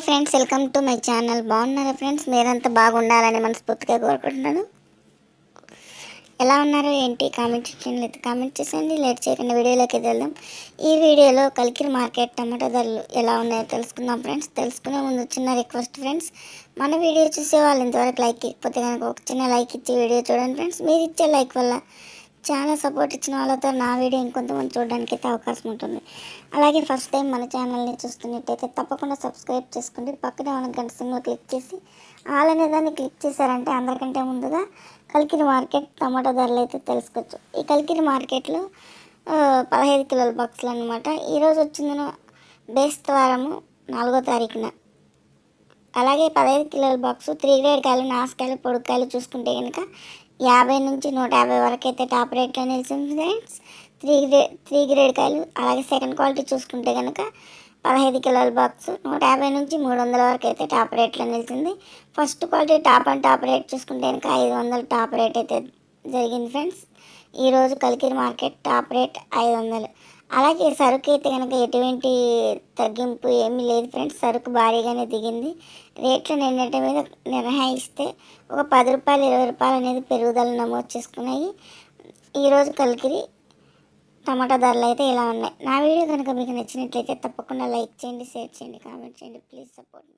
Hi friends welcome to my channel. బాగున్నారా friends? మీరంతా బాగుండాలని మనస్ఫూర్తిగా కోరుకుంటున్నాను. ఎలా ఉన్నారు? ఏంటి? కామెంట్ చేయండి లేదు కామెంట్ చేసేయండి. లేట్ చేయకుండా వీడియోలోకి వెళ్దాం. ఈ వీడియోలో కలికిరి మార్కెట్ టమాటా ధరలు ఎలా ఉన్నాయో తెలుసుకుందాం ఫ్రెండ్స్. తెలుసుకునే ముందు చిన్న రిక్వెస్ట్ ఫ్రెండ్స్. మన వీడియో చూసే వాళ్ళు ఇంతవరకు లైక్ ఇకపోతే కనుక ఒక చిన్న లైక్ ఇచ్చి వీడియో చూడండి ఫ్రెండ్స్. మీరు ఇచ్చే లైక్ వల్ల చాలా సపోర్ట్ ఇచ్చిన వాళ్ళతో నా వీడియో ఇంకొంతమంది చూడడానికి అయితే అవకాశం ఉంటుంది. అలాగే ఫస్ట్ టైం మన ఛానల్ని చూస్తున్నట్టయితే తప్పకుండా సబ్స్క్రైబ్ చేసుకోండి పక్కనే ఉన్న గంట సింబల్ క్లిక్ చేసి ఆల్ అనే దాన్ని క్లిక్ చేశారంటే అందరికంటే ముందుగా కలికిరి మార్కెట్ టమాటా ధరలు అయితే తెలుసుకోవచ్చు. ఈ కలికిరి మార్కెట్లో పదహైదు కిలోల బాక్సులు అనమాట ఈరోజు వచ్చింది బేస్తవారము నాలుగో తారీఖున. అలాగే పదహైదు కిలోల బాక్స్ త్రీ గ్రేడ్ కాయలు నాసుకాయలు పొడుకాయలు చూసుకుంటే కనుక యాభై నుంచి నూట యాభై వరకు అయితే టాప్ రేట్లో నిలిచింది friends. Three grade three grade కాయలు అలాగే సెకండ్ క్వాలిటీ చూసుకుంటే కనుక పదహైదు కిలోల బాక్స్ నూట యాభై నుంచి మూడు వందల వరకు అయితే టాప్ రేట్లో నిలిచింది. First quality top and top rate చూసుకుంటే కనుక ఐదు వందలు టాప్ రేట్ అయితే జరిగింది ఫ్రెండ్స్. ఈరోజు కలికిరి మార్కెట్ టాప్ రేట్ ఐదు వందలు. అలాగే సరుకు అయితే కనుక ఎటువంటి తగ్గింపు ఏమీ లేదు ఫ్రెండ్స్. సరుకు భారీగానే దిగింది. రేట్లు నిన్నటి మీద నిర్ణయిస్తే ఒక పది రూపాయలు ఇరవై రూపాయలు అనేది పెరుగుదల నమోదు చేసుకున్నాయి. ఈరోజు కలికిరి టమాటా ధరలు అయితే ఇలా ఉన్నాయి. నా వీడియో కనుక మీకు నచ్చినట్లయితే తప్పకుండా లైక్ చేయండి షేర్ చేయండి కామెంట్ చేయండి. Please support